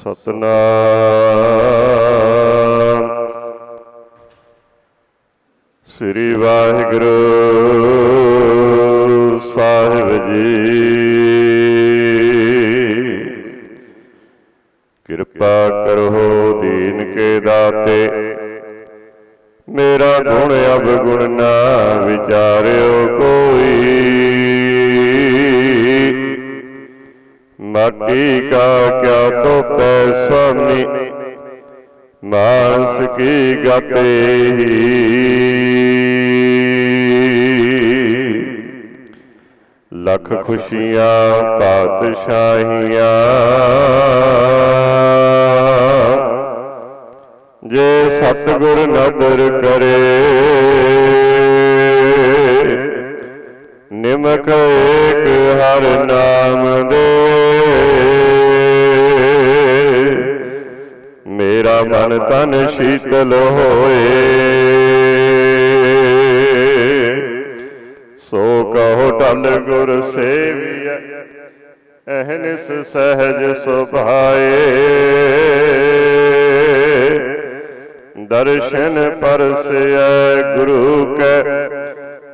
ਸਤਨਾਮ। ਸ੍ਰੀ ਵਾਹਿਗੁਰੂ ਸਾਹਿਬ ਜੀ। ਕਿਰਪਾ ਕਰੋ ਦੀਨ ਕੇ ਦਾਤੇ। ਮੇਰਾ ਗੁਣ ਅਵਗੁਣ ਨਾ ਵਿਚਾਰਿਓ ਕੋ। ਕੋਈ ਮਾਟੀ ਕਾ ਕਿਆ ਤੋਪੈ ਸੁਆਮੀ? ਮਾਨਸ ਕੀ ਗਤੇ ਲੱਖ ਖੁਸ਼ੀਆਂ, ਪਾਤਸ਼ਾਹੀਆਂ। ਜੇ ਸਤਿਗੁਰ ਨਦਰ ਕਰੇ ਨਿਮਕ ਏਕ ਹਰ ਨਾਮ ਦੇ। ਮੇਰਾ ਮਨ ਤਨ ਸ਼ੀਤਲ ਹੋਏ। ਸੋ ਕਹੋ ਢਲ ਗੁਰ ਸੇਵੀਐ ਅਹਨਿਸ ਸਹਿਜ ਸੁਭਾਏ। ਦਰਸ਼ਨ ਪਰਸੈ ਗੁਰੂ ਕੈ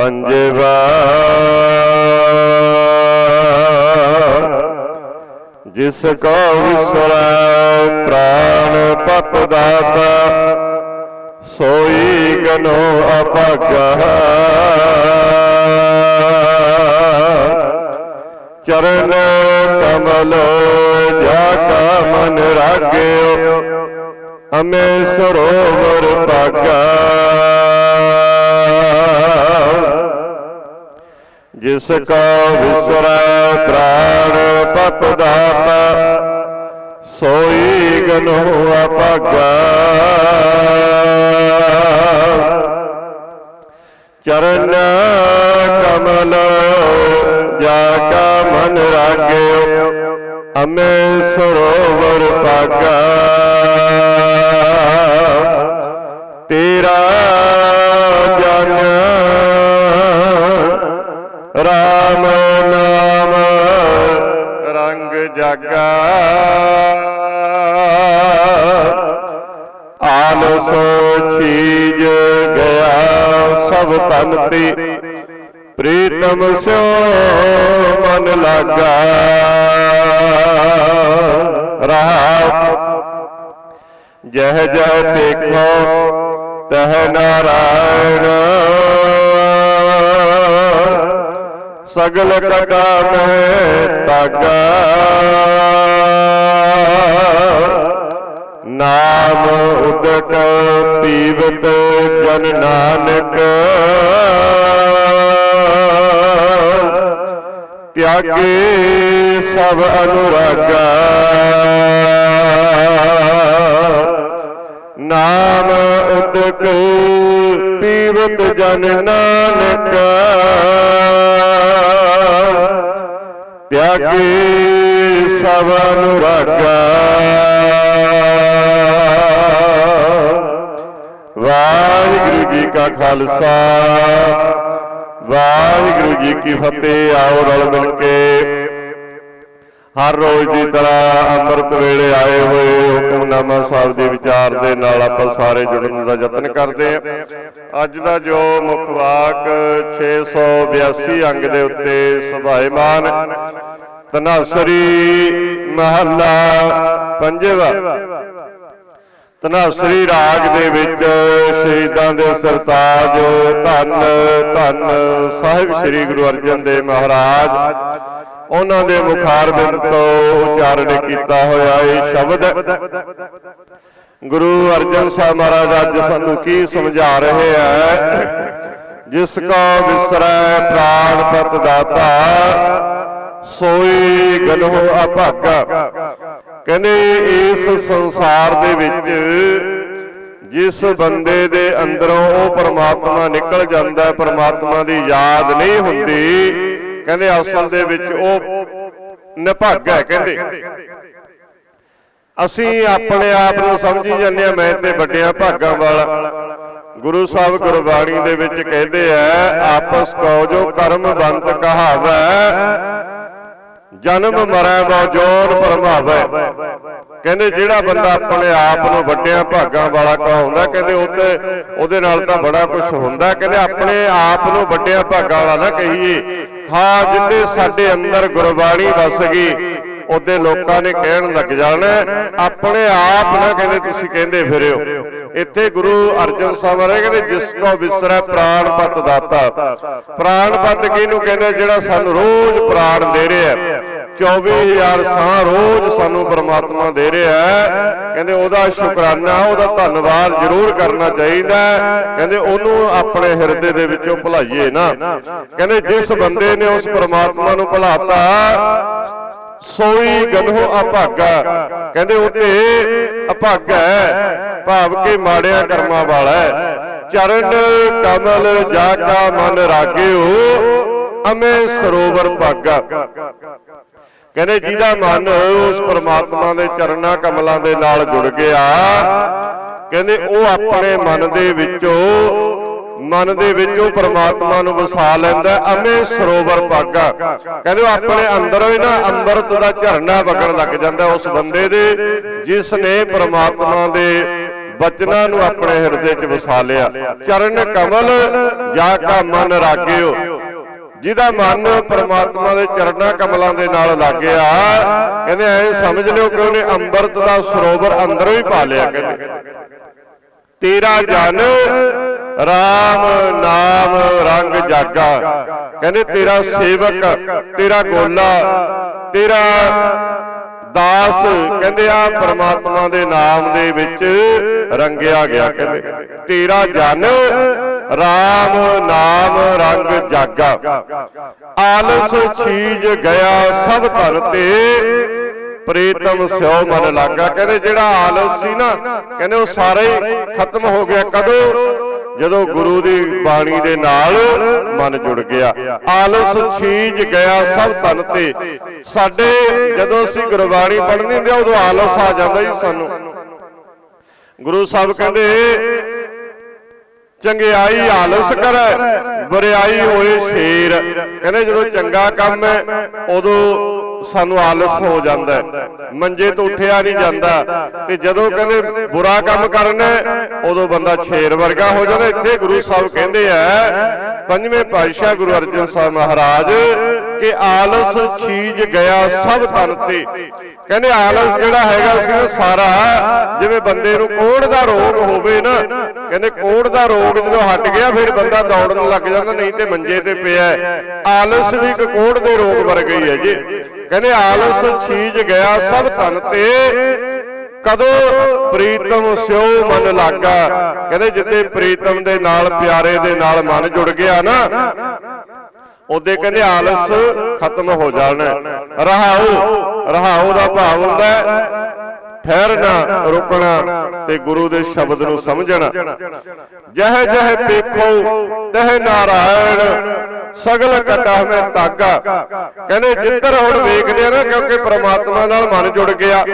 ਪੰਜਵਾ ਜਿਸ ਕੋ ਵਿਸਰੈ ਪ੍ਰਾਨ ਪਤ ਦਾਤਾ ਸੋਈ ਗਨੋ ਅਭਾਗਾ। ਚਰਨ ਕਮਲ ਜਾ ਕਾ ਮਨ ਰਾਗਿਓ ਅਮੇ ਸਰੋਵਰ ਪਾਗਾ ਜਿਸ ਕਾ ਵਿਸਰੈ ਪ੍ਰਾਣ ਪਤ ਸੋਈ ਗਨੋ ਅਭਾਗਾ ਚਰਨ ਕਮਲ ਜਾ ਕਾ ਮਨ ਰਾਗਿਓ ਅਮੇ ਸਰੋਵਰ ਪਾਗਾ। ਲਾਗਾ ਰਾਤ। ਜਹ ਜਹ ਦੇਖੋ, ਤਹ ਨਾਰਾਇਣ। ਸਗਲ ਕਟਾ ਮੈਂ ਤਾਗਾ ਨਾਮ ਉਦਕ ਪੀਵਤ ਜਨ ਨਾਨਕ। ਤਿਆਗੇ ਸਭ ਅਨੁਰਾਗਾ। ਨਾਮ ਉਦਕ ਪੀਵਤ ਜਨ ਨਾਨਕ। ਤਿਆਗੇ ਸਭ ਅਨੁਰਾਗਾ। ਵਾਹਿਗੁਰੂ ਜੀ ਕਾ ਖਾਲਸਾ। ਵਾਹਿਗੁਰੂ ਜੀ ਕੀ ਫਤਿਹ, ਆਓ ਰਲ ਮਿਲ ਕੇ। ਹਰ ਰੋਜ਼ ਦੀ ਤਰ੍ਹਾਂ ਅੰਮ੍ਰਿਤ ਵੇਲੇ ਆਏ ਹੋਏ ਹੁਕਮਨਾਮਾ ਸਾਹਿਬ ਦੇ ਵਿਚਾਰ ਦੇ ਨਾਲ ਆਪਾਂ ਸਾਰੇ ਜੁੜਨ ਦਾ ਯਤਨ ਕਰਦੇ ਹਾਂ। ਅੱਜ ਦਾ ਜੋ ਮੁੱਖ ਵਾਕ 682 ਅੰਗ ਦੇ ਉੱਤੇ ਸੁਭਾਏਮਾਨ ਤਨਾਸਰੀ ਮਹੱਲਾ ਪੰਜਵਾ। ਤਨਾਸਰੀ ਰਾਗ ਦੇ ਵਿੱਚ ਸ਼ਹੀਦਾਂ ਦੇ ਸਰਤਾਜ, ਧੰਨ ਧੰਨ ਸਾਹਿਬ ਸ੍ਰੀ ਗੁਰੂ ਅਰਜਨ ਦੇਵ ਮਹਾਰਾਜ। ਉਹਨਾਂ ਦੇ ਮੁਖਾਰਬਿੰਦ ਤੋਂ ਉਚਾਰਨ ਕੀਤਾ ਹੋਇਆ ਇਹ ਸ਼ਬਦ। ਗੁਰੂ ਅਰਜਨ ਸਾਹਿਬ ਮਹਾਰਾਜ, ਅੱਜ ਸਾਨੂੰ ਕੀ ਸਮਝਾ ਰਹੇ ਹੈ ਜਿਸ ਕੋ ਵਿਸਰੈ ਪ੍ਰਾਣ ਪਤ ਦਾਤਾ ਸੋਈ ਗਨੋ ਅਭਾਗਾ। ਕਹਿੰਦੇ ਇਸ ਸੰਸਾਰ ਦੇ ਵਿੱਚ ਜਿਸ ਬੰਦੇ ਦੇ ਅੰਦਰੋਂ ਉਹ ਪਰਮਾਤਮਾ ਨਿਕਲ ਜਾਂਦਾ ਹੈ, ਪਰਮਾਤਮਾ ਦੀ ਯਾਦ ਨਹੀਂ ਹੁੰਦੀ, ਕਹਿੰਦੇ ਅਸਲ ਦੇ ਵਿੱਚ ਉਹ ਨਿਭਾਗਾ ਹੈ, ਕਹਿੰਦੇ। ਅਸੀਂ ਆਪਣੇ ਆਪ ਨੂੰ ਸਮਝੀ ਜਾਂਦੇ ਆ ਮੈਂ ਤੇ ਵੱਡਿਆਂ ਭਾਗਾਂ ਵਾਲਾ। ਗੁਰੂ ਸਾਹਿਬ ਗੁਰਬਾਣੀ ਦੇ ਵਿੱਚ ਕਹਿੰਦੇ ਆ, ਆਪਸ ਕੋ ਜੋ ਕਰਮ ਬੰਤ ਕਹਾਵੈ ਜਨਮ ਮਰੈ ਬਉ ਜੋਨ ਪਰਮਾਵੈ ਕਹਿੰਦੇ ਜਿਹੜਾ ਬੰਦਾ ਆਪਣੇ ਆਪ ਨੂੰ ਵੱਡਿਆਂ ਭਾਗਾਂ ਵਾਲਾ ਕਹਾਉਂਦਾ ਕਹਿੰਦੇ ਉਹਤੇ ਉਹਦੇ ਨਾਲ ਤਾਂ ਬੜਾ ਕੁਝ ਹੁੰਦਾ ਕਹਿੰਦੇ ਆਪਣੇ ਆਪ ਨੂੰ ਵੱਡਿਆਂ ਭਾਗਾਂ ਵਾਲਾ ਨਾ ਕਹੀਏ। ਹਾਂ ਜਿੱਦੇ ਸਾਡੇ ਅੰਦਰ ਗੁਰਬਾਣੀ ਵਸ ਗਈ ਉਹਦੇ ਲੋਕਾਂ ਨੇ ਕਹਿਣ ਲੱਗ ਜਾਣਾ ਆਪਣੇ ਆਪ ਨਾ ਕਹਿੰਦੇ ਤੁਸੀਂ ਕਹਿੰਦੇ ਫਿਰਿਓ। ਇੱਥੇ ਗੁਰੂ ਅਰਜਨ ਸਾਹਿਬ ਰਹੇ ਕਹਿੰਦੇ, ਜਿਸ ਕੋ ਵਿਸਰੈ ਪ੍ਰਾਣ ਪਤ ਦਾਤਾ। ਪ੍ਰਾਣ ਪਤ ਕਿਹਨੂੰ ਕਹਿੰਦੇ? ਜਿਹੜਾ ਸਾਨੂੰ ਰੋਜ਼ ਪ੍ਰਾਣ ਦੇ ਰਿਹਾ ਹੈ। 24000 ਸਾਹ ਰੋਜ਼ ਸਾਨੂੰ ਪਰਮਾਤਮਾ ਦੇ ਰਿਹਾ ਹੈ। ਕਹਿੰਦੇ, ਉਹਦਾ ਸ਼ੁਕਰਾਨਾ, ਉਹਦਾ ਧੰਨਵਾਦ ਜ਼ਰੂਰ ਕਰਨਾ ਚਾਹੀਦਾ ਕਹਿੰਦੇ, ਉਹਨੂੰ ਆਪਣੇ ਹਿਰਦੇ ਦੇ ਵਿੱਚੋਂ ਭੁਲਾਈਏ ਨਾ। ਕਹਿੰਦੇ, ਜਿਸ ਬੰਦੇ ਨੇ ਉਸ ਪਰਮਾਤਮਾ ਨੂੰ ਭੁਲਾਤਾ ਸੋਈ ਗਨੋ ਅਭਾਗਾ ਕਹਿੰਦੇ ਉਤੇ ਅਭਾਗਾ ਭਾਵ ਕੇ ਮਾੜਿਆਂ ਕਰਮਾਂ ਵਾਲਾ ਚਰਨ ਕਮਲ ਜਾ ਕਾ ਮਨ ਰਾਗਿਓ, ਅਮੇ ਸਰੋਵਰ ਭਾਗਾ। ਕਹਿੰਦੇ ਜਿਹਦਾ ਮਨ ਉਸ ਪ੍ਰਮਾਤਮਾ ਦੇ ਚਰਨਾਂ ਕਮਲਾਂ ਦੇ ਨਾਲ ਜੁੜ ਗਿਆ, ਕਹਿੰਦੇ ਉਹ ਆਪਣੇ ਮਨ ਦੇ ਵਿੱਚੋਂ ਮਨ ਦੇ ਵਿੱਚ ਉਹ ਪ੍ਰਮਾਤਮਾ ਨੂੰ ਵਸਾ ਲੈਂਦਾ ਅਮੇ ਸਰੋਵਰ ਭਾਗਾ। ਕਹਿੰਦੇ ਉਹ ਆਪਣੇ ਅੰਦਰੋਂ ਹੀ ਨਾ ਅੰਮ੍ਰਿਤ ਦਾ ਝਰਨਾ ਵਗਣ ਲੱਗ ਜਾਂਦਾ ਉਸ ਬੰਦੇ ਦੇ ਜਿਸ ਨੇ ਪ੍ਰਮਾਤਮਾ ਦੇ ਬਚਨਾਂ ਨੂੰ ਆਪਣੇ ਹਿਰਦੇ 'ਚ ਵਸਾ ਲਿਆ। ਚਰਨ ਕਮਲ ਜਾ ਕਾ ਮਨ ਰਾਗਿਓ ਜਿਹਦਾ ਮਨ ਪ੍ਰਮਾਤਮਾ ਦੇ ਚਰਨਾਂ ਕਮਲਾਂ ਦੇ ਨਾਲ ਲੱਗਿਆ। ਕਹਿੰਦੇ ਐ ਸਮਝ ਲਿਓ ਕਿ ਉਹਨੇ ਅੰਮ੍ਰਿਤ ਦਾ ਸਰੋਵਰ ਅੰਦਰੋਂ ਹੀ ਪਾ ਲਿਆ ਕਹਿੰਦੇ। ਤੇਰਾ ਜਨ RAM ਨਾਮ ਰੰਗ ਜਾਗਾ। ਕਹਿੰਦੇ ਤੇਰਾ ਸੇਵਕ, ਤੇਰਾ ਗੋਲਾ, ਤੇਰਾ ਦਾਸ, ਕਹਿੰਦੇ ਆ ਪ੍ਰਮਾਤਮਾ ਦੇ ਨਾਮ ਦੇ ਵਿੱਚ ਰੰਗਿਆ ਗਿਆ ਕਹਿੰਦੇ। ਤੇਰਾ ਜਨ RAM ਨਾਮ ਰੰਗ ਜਾਗਾ। ਆਲਸ ਛੀਜ ਗਿਆ ਸਭ ਧਨ ਤੇ, ਪ੍ਰੀਤਮ ਸਿਓ ਮਨ ਲਾਗਾ। ਕਹਿੰਦੇ ਜਿਹੜਾ ਆਲਸ ਸੀ ਨਾ, ਕਹਿੰਦੇ ਉਹ ਸਾਰਾ ਹੀ ਖਤਮ ਹੋ ਗਿਆ। ਕਦੋਂ? ਜਦੋਂ ਗੁਰੂ ਦੀ ਬਾਣੀ ਦੇ ਨਾਲ ਮਨ ਜੁੜ ਗਿਆ। ਆਲਸ ਛੀਜ ਗਿਆ ਸਭ ਧਨ ਤੇ। ਸਾਡੇ ਜਦੋਂ ਅਸੀਂ ਗੁਰਬਾਣੀ ਪੜ੍ਹਨੀ ਹੁੰਦੀ ਆ ਉਦੋਂ ਆਲਸ ਆ ਜਾਂਦਾ ਜੀ ਸਾਨੂੰ। ਗੁਰੂ ਸਾਹਿਬ ਕਹਿੰਦੇ ਚੰਗਿਆਈ ਆਲਸ ਕਰੈ ਬਰਿਆਈ ਹੋਏ ਸ਼ੇਰ। ਕਹਿੰਦੇ ਜਦੋਂ ਚੰਗਾ ਕੰਮ ਹੈ ਉਦੋਂ ਸਾਨੂੰ ਆਲਸ ਹੋ ਜਾਂਦਾ ਹੈ। ਮੰਜੇ ਤੋਂ ਉੱਠਿਆ ਨਹੀਂ ਜਾਂਦਾ। ਤੇ ਜਦੋਂ ਕਹਿੰਦੇ ਬੁਰਾ ਕੰਮ ਕਰਨਾ ਉਦੋਂ ਬੰਦਾ ਸ਼ੇਰ ਵਰਗਾ ਹੋ ਜਾਂਦਾ। ਇੱਥੇ ਗੁਰੂ ਸਾਹਿਬ ਕਹਿੰਦੇ ਆ, ਪੰਜਵੇਂ ਪਾਤਸ਼ਾਹ ਗੁਰੂ ਅਰਜਨ ਸਾਹਿਬ ਮਹਾਰਾਜ, ਕਿ ਆਲਸ ਛੀਜ ਗਿਆ ਸਭ ਤਨ ਤੇ। ਕਹਿੰਦੇ ਆਲਸ ਜਿਹੜਾ ਹੈਗਾ ਸੀ ਸਾਰਾ, ਜਿਵੇਂ ਬੰਦੇ ਨੂੰ ਕੋੜ ਦਾ ਰੋਗ ਹੋਵੇ ਨਾ, ਕਹਿੰਦੇ ਕੋੜ ਦਾ ਰੋਗ ਜਦੋਂ ਹਟ ਗਿਆ, ਫਿਰ ਬੰਦਾ ਦੌੜਨ ਲੱਗ ਜਾਂਦਾ, ਨਹੀਂ ਤੇ ਮੰਜੇ ਤੇ ਪਿਆ ਆਲਸ ਵੀ ਇੱਕ ਕੋੜ ਦੇ ਰੋਗ ਵਰਗਾ ਹੀ ਹੈ ਜੀ। ਕਹਿੰਦੇ ਆਲਸ ਛੀਜ ਗਿਆ ਸਭ ਤਨ ਤੇ। ਕਦੋਂ ਪ੍ਰੀਤਮ ਸਿਓ ਮਨ ਲਾਗਾ? ਕਹਿੰਦੇ ਜਿੱਤੇ ਪ੍ਰੀਤਮ ਦੇ ਨਾਲ ਪਿਆਰੇ ਦੇ ਨਾਲ ਮਨ ਜੁੜ ਗਿਆ ਨਾ ਉਹਦੇ ਕਹਿੰਦੇ ਆਲਸ ਖਤਮ ਹੋ ਜਾਣਾ। ਰਹਾਉ ਰਹਾਉ ਦਾ ਭਾਵ ਹੁੰਦਾ ਠਹਿਰਨਾ ਰੁਕਣਾ ਤੇ ਗੁਰੂ ਦੇ ਸ਼ਬਦ ਨੂੰ ਸਮਝਣਾ। ਜਹ ਜਹ ਪੇਖੋ ਤਹ ਨਾਰਾਇਣ ਸਗਲ ਕਟਾ ਮੈਂ ਤਾਗਾ ਕਹਿੰਦੇ ਜਿੱਧਰ ਹੁਣ ਵੇਖਦੇ ਆ ਨਾ, ਕਿਉਂਕਿ ਪ੍ਰਮਾਤਮਾ ਨਾਲ ਮਨ ਜੁੜ ਗਿਆ।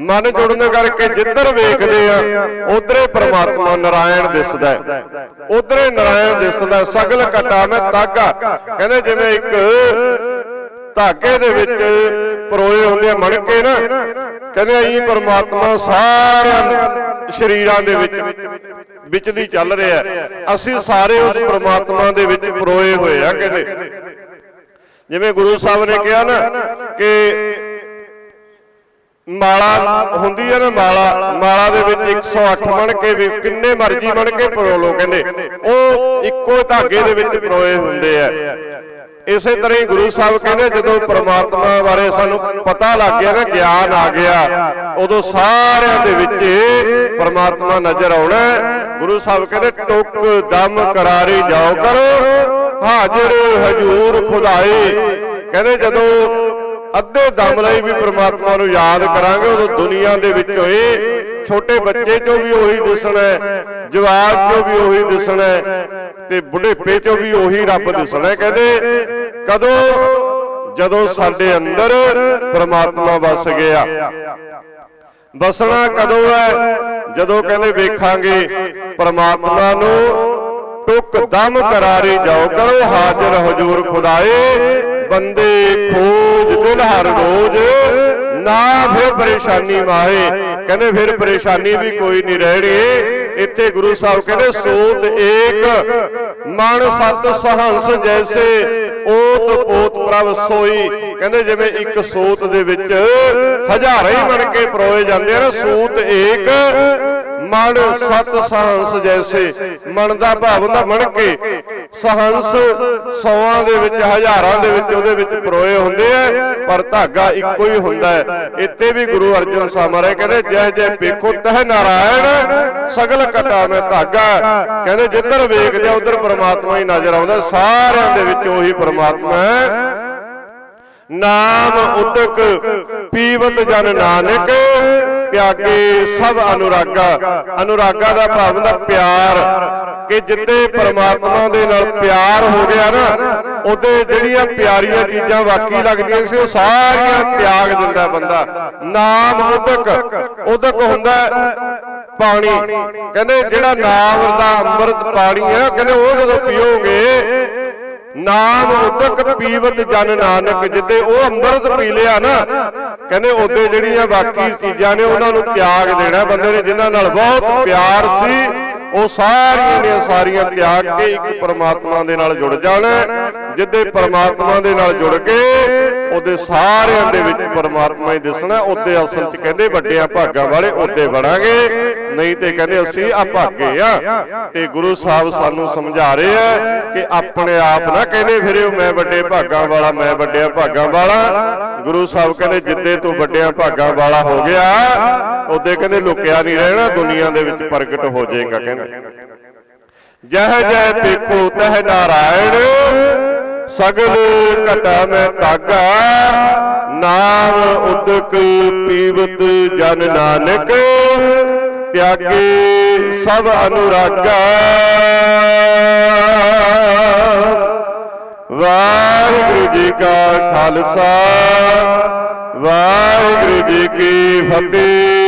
ਮਨ ਜੁੜਨ ਕਰਕੇ ਜਿੱਧਰ ਵੇਖਦੇ ਆ, ਉਧਰੇ ਪ੍ਰਮਾਤਮਾ ਨਾਰਾਇਣ ਦਿਸਦਾ ਹੈ। ਉਧਰੇ ਨਾਰਾਇਣ ਦਿਸਦਾ, ਸਗਲ ਕਟਾ ਮੈਂ ਤਾਗਾ ਕਹਿੰਦੇ ਜਿਵੇਂ ਇੱਕ ਧਾਗੇ ਦੇ ਵਿੱਚ ਪਰੋਏ ਹੁੰਦੇ ਆ ਮਣਕੇ ਨਾ, ਕਹਿੰਦੇ ਐਂ ਪਰਮਾਤਮਾ ਸਾਰਿਆਂ ਸ਼ਰੀਰਾਂ ਦੇ ਵਿੱਚ ਵਿੱਚ ਦੀ ਚੱਲ ਰਿਹਾ ਅਸੀਂ ਸਾਰੇ ਉਸ ਪ੍ਰਮਾਤਮਾ ਦੇ ਵਿੱਚ ਪਰੋਏ ਹੋਏ ਆ ਕਹਿੰਦੇ ਜਿਵੇਂ ਗੁਰੂ ਸਾਹਿਬ ਨੇ ਕਿਹਾ ਨਾ ਕਿ ਮਾਲਾ ਹੁੰਦੀ ਹੈ ਨਾ ਮਾਲਾ ਮਾਲਾ ਦੇ ਵਿੱਚ 108 ਬਣ ਕੇ ਵੀ ਕਿੰਨੇ ਮਰਜ਼ੀ ਬਣ ਕੇ ਪਰੋ ਲੋ ਕਹਿੰਦੇ ਉਹ ਇੱਕੋ ਧਾਗੇ ਦੇ ਵਿੱਚ ਪਰੋਏ ਹੁੰਦੇ ਆ। ਇਸੇ ਤਰ੍ਹਾਂ ਹੀ ਗੁਰੂ ਸਾਹਿਬ ਕਹਿੰਦੇ, ਜਦੋਂ ਪਰਮਾਤਮਾ ਬਾਰੇ ਸਾਨੂੰ ਪਤਾ ਲੱਗ ਗਿਆ ਨਾ ਗਿਆਨ ਆ ਗਿਆ, ਉਦੋਂ ਸਾਰਿਆਂ ਦੇ ਵਿੱਚ ਪਰਮਾਤਮਾ ਨਜ਼ਰ ਆਉਣਾ ਗੁਰੂ ਸਾਹਿਬ ਕਹਿੰਦੇ, ਟੁੱਕ ਦਮ ਕਰਾਰੀ ਜਾਓ ਕਰੋ, ਹਾਜ਼ਰ ਹਜੂਰ ਖੁਦਾਏ ਕਹਿੰਦੇ, ਜਦੋਂ ਅੱਧੇ ਦਮ ਲਈ ਵੀ ਪਰਮਾਤਮਾ ਨੂੰ ਯਾਦ ਕਰਾਂਗੇ, ਉਦੋਂ ਦੁਨੀਆ ਦੇ ਵਿੱਚ ਹੋਏ ਛੋਟੇ ਬੱਚੇ ਚੋਂ ਵੀ ਉਹੀ ਦਿਸਣਾ ਜਵਾਬ ਚੋਂ ਵੀ ਉਹੀ ਦਿਸਣਾ ਤੇ ਬੁਢੇਪੇ ਚੋਂ ਵੀ ਉਹੀ ਰੱਬ ਦਿਸਣਾ ਕਹਿੰਦੇ, ਕਦੋਂ? ਜਦੋਂ ਸਾਡੇ ਅੰਦਰ ਪ੍ਰਮਾਤਮਾ ਵਸ ਗਿਆ। ਵਸਣਾ ਕਦੋਂ ਹੈ? ਜਦੋਂ ਕਹਿੰਦੇ ਵੇਖਾਂਗੇ, ਪ੍ਰਮਾਤਮਾ ਨੂੰ ਟੁਕ ਦਮ ਕਰਾਰੇ ਜਾਓ। ਕਰੋ ਹਾਜ਼ਰ ਹਜੂਰ ਖੁਦਾਏ, ਬੰਦੇ ਖੋਜ ਦਿਲ ਹਰ ਰੋਜ਼, ਨਾ ਫਿਰ ਪਰੇਸ਼ਾਨੀ ਮਾਏ ਕਹਿੰਦੇ ਫਿਰ ਪਰੇਸ਼ਾਨੀ ਵੀ ਕੋਈ ਨਹੀਂ ਰਹਿਣੀ। ਇੱਥੇ ਗੁਰੂ ਸਾਹਿਬ ਕਹਿੰਦੇ, ਸੋਤ ਏਕ, ਮਨ ਸਤ ਸਹੰਸ ਜੈਸੇ, ਓਤ ਪੋਤ ਪ੍ਰਭ ਸੋਈ। ਕਹਿੰਦੇ ਜਿਵੇਂ ਇੱਕ ਸੋਤ ਦੇ ਵਿੱਚ ਹਜ਼ਾਰਾਂ ਹੀ ਬਣ ਕੇ ਪਰੋਏ ਜਾਂਦੇ ਆ ਨਾ, ਸੂਤ ਏਕ, ਮਨ ਸਤ ਸਹੰਸ ਜੈਸੇ। ਮਨ ਦਾ ਭਾਵ ਹੁੰਦਾ ਮਣ ਕੇ ਸਹੰਸ ਸੌਆਂ ਦੇ ਵਿੱਚ, ਹਜ਼ਾਰਾਂ ਦੇ ਵਿੱਚ ਉਹਦੇ ਵਿੱਚ ਪਰੋਏ ਹੁੰਦੇ ਆ, ਪਰ ਧਾਗਾ ਇੱਕੋ ਹੀ ਹੁੰਦਾ ਹੈ। ਇੱਥੇ ਵੀ ਗੁਰੂ ਅਰਜਨ ਸਾਹਿਬ ਮਹਾਰਾਜ ਕਹਿੰਦੇ, ਜੈ ਜੈ ਵੇਖੋ ਤਹ ਨਾਰਾਇਣ, ਸਗਲ ਕਟਾ ਮੈਂ ਧਾਗਾ। ਕਹਿੰਦੇ, ਜਿੱਧਰ ਵੇਖਦੇ ਆ ਉਧਰ ਪ੍ਰਮਾਤਮਾ ਹੀ ਨਜ਼ਰ ਆਉਂਦਾ ਸਾਰਿਆਂ ਦੇ ਵਿੱਚ ਉਹੀ ਪਰਮਾਤਮਾ ਹੈ। ਨਾਮ ਉਤਕ, ਪੀਵਤ ਜਨ ਨਾਨਕ ਤਿਆਗੇ ਸਭ ਅਨੁਰਾਗਾ। ਅਨੁਰਾਗਾ ਦਾ ਭਾਵ ਹੁੰਦਾ ਪਿਆਰ। ਕਿ ਜਿੱਤੇ ਪਰਮਾਤਮਾ ਦੇ ਨਾਲ ਪਿਆਰ ਹੋ ਗਿਆ ਨਾ, ਉਹਦੇ ਜਿਹੜੀਆਂ ਪਿਆਰੀਆਂ ਚੀਜ਼ਾਂ ਬਾਕੀ ਲੱਗਦੀਆਂ ਸੀ, ਉਹ ਸਾਰੀਆਂ ਤਿਆਗ ਦਿੰਦਾ ਬੰਦਾ। ਨਾਮ ਉਦਕ। ਉਦਕ ਹੁੰਦਾ ਪਾਣੀ। ਕਹਿੰਦੇ ਜਿਹੜਾ ਨਾਮ ਦਾ ਅੰਮ੍ਰਿਤ ਪਾਣੀ ਹੈ ਕਹਿੰਦੇ ਉਹ ਜਦੋਂ ਪੀਓਗੇ ਨਾਮ ਉਦਕ ਪੀਵਤ ਜਨ ਨਾਨਕ ਜਿੱਦੇ ਉਹ ਅੰਮ੍ਰਿਤ ਪੀ ਲਿਆ ਨਾ, ਕਹਿੰਦੇ ਉਹਦੇ ਜਿਹੜੀਆਂ ਬਾਕੀ ਚੀਜ਼ਾਂ ਨੇ ਉਹਨਾਂ ਨੂੰ ਤਿਆਗ ਦੇਣਾ। ਬੰਦੇ ਨੇ ਜਿਨ੍ਹਾਂ ਨਾਲ ਬਹੁਤ ਪਿਆਰ ਸੀ, ਉਹ ਸਾਰੀਆਂ ਨੇ ਸਾਰੀਆਂ ਤਿਆਗ ਕੇ ਇੱਕ ਪਰਮਾਤਮਾ ਦੇ ਨਾਲ ਜੁੜ ਜਾਣਾ। ਜਿੱਦੇ ਪਰਮਾਤਮਾ ਦੇ ਨਾਲ ਜੁੜ ਕੇ, ਉਹਦੇ ਸਾਰਿਆਂ ਦੇ ਵਿੱਚ ਪਰਮਾਤਮਾ ਹੀ ਦਿਸਣਾ, ਉਹਦੇ ਅਸਲ 'ਚ ਕਹਿੰਦੇ ਵੱਡਿਆਂ ਭਾਗਾਂ ਵਾਲੇ ਉਹਦੇ ਬਣਾਂਗੇ। ਨਹੀਂ ਤੇ ਕਹਿੰਦੇ ਅਸੀਂ ਅਭਾਗੇ ਆ। ਤੇ ਗੁਰੂ ਸਾਹਿਬ ਸਾਨੂੰ ਸਮਝਾ ਰਹੇ ਆ ਕਿ ਆਪਣੇ ਆਪ ਨਾ ਕਹਿੰਦੇ ਫਿਰਿਓ, ਮੈਂ ਵੱਡੇ ਭਾਗਾਂ ਵਾਲਾ, ਮੈਂ ਵੱਡਿਆਂ ਭਾਗਾਂ ਵਾਲਾ। ਗੁਰੂ ਸਾਹਿਬ ਕਹਿੰਦੇ, ਜਿੱਦੇ ਤੂੰ ਵੱਡਿਆਂ ਭਾਗਾਂ ਵਾਲਾ ਹੋ ਗਿਆ, ਉਹਦੇ ਕਹਿੰਦੇ ਲੁਕਿਆ ਨਹੀਂ ਰਹਿਣਾ, ਦੁਨੀਆ ਦੇ ਵਿੱਚ ਪ੍ਰਗਟ ਹੋ ਜਾਏਗਾ ਕਹਿੰਦੇ। ਜਹ ਜਹ ਦੇਖੋ, ਤਹ ਨਾਰਾਇਣ। ਸਗਲ ਘਟਾ ਮੈਂ ਤਾਗਾ ਨਾਮ ਉਦਕ ਪੀਵਤ ਜਨ ਨਾਨਕ, ਤਿਆਗੇ ਸਭ ਅਨੁਰਾਗਾ। ਵਾਹਿਗੁਰੂ ਜੀ ਕਾ ਖਾਲਸਾ, ਵਾਹਿਗੁਰੂ ਜੀ ਕੀ ਫਤਿਹ।